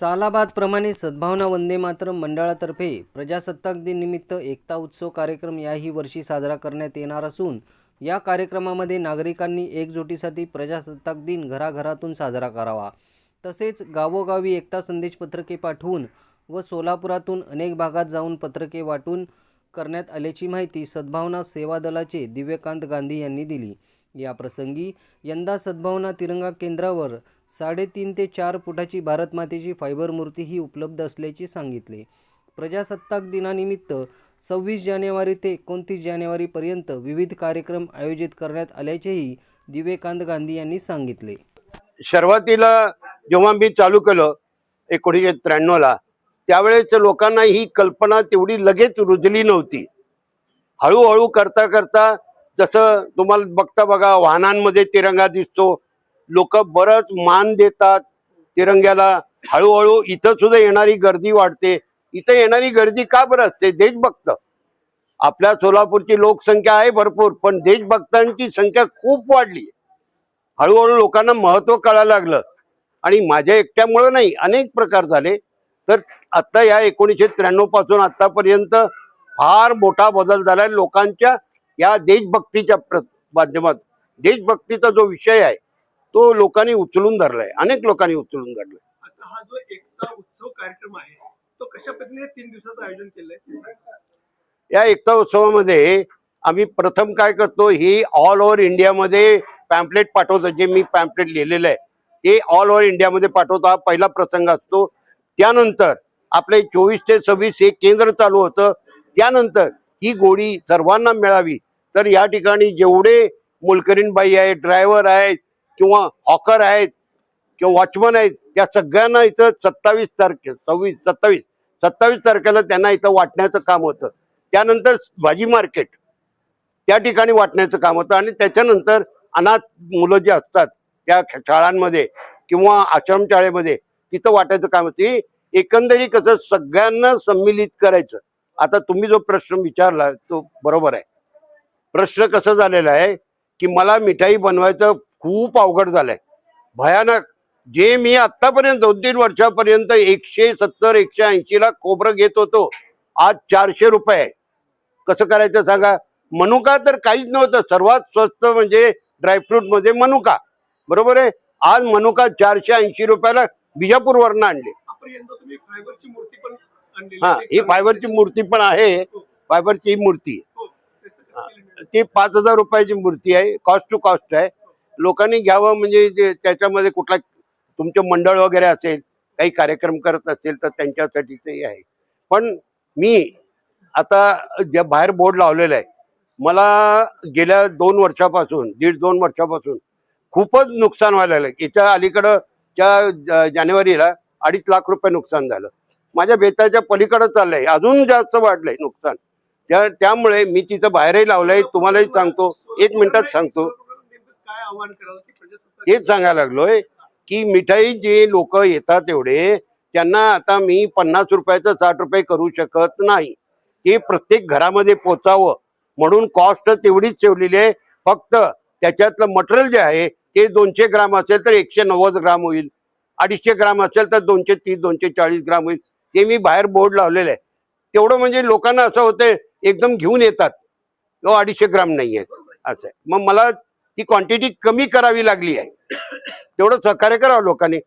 सालाबाद प्रमाणे सद्भावना वंदे मातरम मंडळातर्फे प्रजासत्ताक दिन निमित्त एकता उत्सव कार्यक्रम याही वर्षी साजरा करण्यात येणार असून या कार्यक्रमामध्ये नागरिकांनी एकजुटीसाठी प्रजासत्ताक दिन घराघरातून साजरा करावा. तसेच गावोगावी एकता संदेश पत्रके पाठवून व सोलापुरातून अनेक भागात जाऊन पत्रके वाटून करण्यात आल्याची माहिती सद्भावना सेवा दलाचे दिव्यकांत गांधी यांनी दिली. या प्रसंगी यंदा सद्भावना तिरंगा केंद्रावर साडेतीन ते चार फुटाची भारतमातेची फायबर मूर्तीही उपलब्ध असल्याचे सांगितले. प्रजासत्ताक दिनानिमित्त सव्वीस जानेवारी ते एकोणतीस जानेवारीपर्यंत विविध कार्यक्रम आयोजित करण्यात आल्याचेही दिवेकांत गांधी यांनी सांगितले. सुरुवातीला जेव्हा मी चालू केलं एकोणीसशे त्र्याण्णवला त्यावेळेस लोकांना ही कल्पना तेवढी लगेच रुजली नव्हती. हळूहळू करता करता जसं तुम्हाला बघता बघा वाहनांमध्ये तिरंगा दिसतो. लोक बरंच मान देतात तिरंग्याला. हळूहळू इथं सुद्धा येणारी गर्दी वाढते. इथं येणारी गर्दी का बरं असते? देशभक्त. आपल्या सोलापूरची लोकसंख्या आहे भरपूर पण देशभक्तांची संख्या खूप वाढली हळूहळू लोकांना महत्त्व कळायला लागलं. आणि माझ्या एकट्यामुळं नाही अनेक प्रकार झाले. तर आता या एकोणीसशे त्र्याण्णवपासून आतापर्यंत फार मोठा बदल झालाय लोकांच्या या देशभक्तीच्या प्र माध्यमात देशभक्तीचा जो विषय आहे तो लोकांनी उचलून धरलाय. अनेक लोकांनी उचलून धरलाय. आता हा जो एकता उत्सव कार्यक्रम आहे तो कशा पद्धतीने तीन दिवसाचं आयोजन केलंय. या एकता उत्सवामध्ये आम्ही प्रथम काय करतो ही ऑल ओव्हर इंडियामध्ये पॅम्पलेट पाठवतो जे मी पॅम्पलेट लिहिलेलं आहे. ते ऑल ओव्हर इंडियामध्ये पाठवतो. हा पहिला प्रसंग असतो. त्यानंतर आपले चोवीस ते सव्वीस हे केंद्र चालू होतं. त्यानंतर ही गोडी सर्वांना मिळावी. तर या ठिकाणी जेवढे मोलकरीणबाई आहेत ड्रायव्हर आहेत किंवा हॉकर आहेत किंवा वॉचमन आहेत त्या सगळ्यांना इथं सत्तावीस तारखे सव्वीस सत्तावीस सत्तावीस तारखेला त्यांना इथं वाटण्याचं काम होतं. त्यानंतर भाजी मार्केट त्या ठिकाणी वाटण्याचं काम होतं. आणि त्याच्यानंतर अनाथ मुलं जे असतात त्या शाळांमध्ये किंवा आश्रमशाळेमध्ये तिथं वाटायचं काम होतं. एकंदरीत कसं सगळ्यांना सम्मिलित करायचं. आता तुम्ही जो प्रश्न विचारला तो बरोबर आहे. प्रश्न कसं झालेला आहे की मला मिठाई बनवायचं खूप अवघड झालंय. भयानक. जे मी आतापर्यंत दोन तीन वर्षापर्यंत एकशे सत्तर एकशे ऐंशी ला खोबरं घेत होतो आज चारशे रुपये आहे. कसं करायचं सांगा? मनुका तर काहीच नव्हतं. सर्वात स्वस्त म्हणजे ड्रायफ्रूटमध्ये मनुका. बरोबर आहे? आज मनुका चारशे ऐंशी रुपयाला बिजापूरवरनं आणली. यंदा तुम्ही फायबरची मूर्ती पण हा आहे. ही. फायबरची मूर्ती पण आहे फायबरची ही. मूर्ती हो? ती पाच हजार रुपयाची मूर्ती आहे. कॉस्ट टू कॉस्ट आहे. लोकांनी घ्यावं म्हणजे त्याच्यामध्ये कुठला तुमचे मंडळ वगैरे असेल काही कार्यक्रम करत असेल तर त्यांच्यासाठी ते आहे. पण मी आता ज्या बाहेर बोर्ड लावलेला आहे मला गेल्या दोन वर्षापासून दीड दोन वर्षापासून खूपच नुकसान व्हायला लागलं. याच्या अलीकडं त्या जानेवारीला अडीच लाख रुपये नुकसान झालं. माझ्या बेताच्या पलीकडे चाललंय. अजून जास्त वाढलंय नुकसान. त्या त्यामुळे मी तिथं बाहेरही लावलंय. तुम्हालाही सांगतो. एक मिनिटात सांगतो. हेच सांगायला लागलोय की मिठाई जे लोक येतात एवढे त्यांना आता मी पन्नास रुपयाचं साठ रुपये करू शकत नाही. ते प्रत्येक घरामध्ये पोचावं. म्हणून कॉस्ट तेवढीच ठेवलेली आहे. फक्त त्याच्यातलं मटेरियल जे आहे ते दोनशे ग्राम असेल तर एकशे नव्वद ग्राम होईल. अडीचशे ग्राम असेल तर दोनशे तीस दोनशे चाळीस ग्राम होईल. ते मी बाहेर बोर्ड लावलेले आहे तेवढं म्हणजे लोकांना असं होतंय एकदम घेऊन येतात. तो अडीचशे ग्राम नाही आहे असं आहे. मग मला ती क्वांटिटी कमी करावी लागली आहे. तेवढं सहकार्य करावं लोकांनी.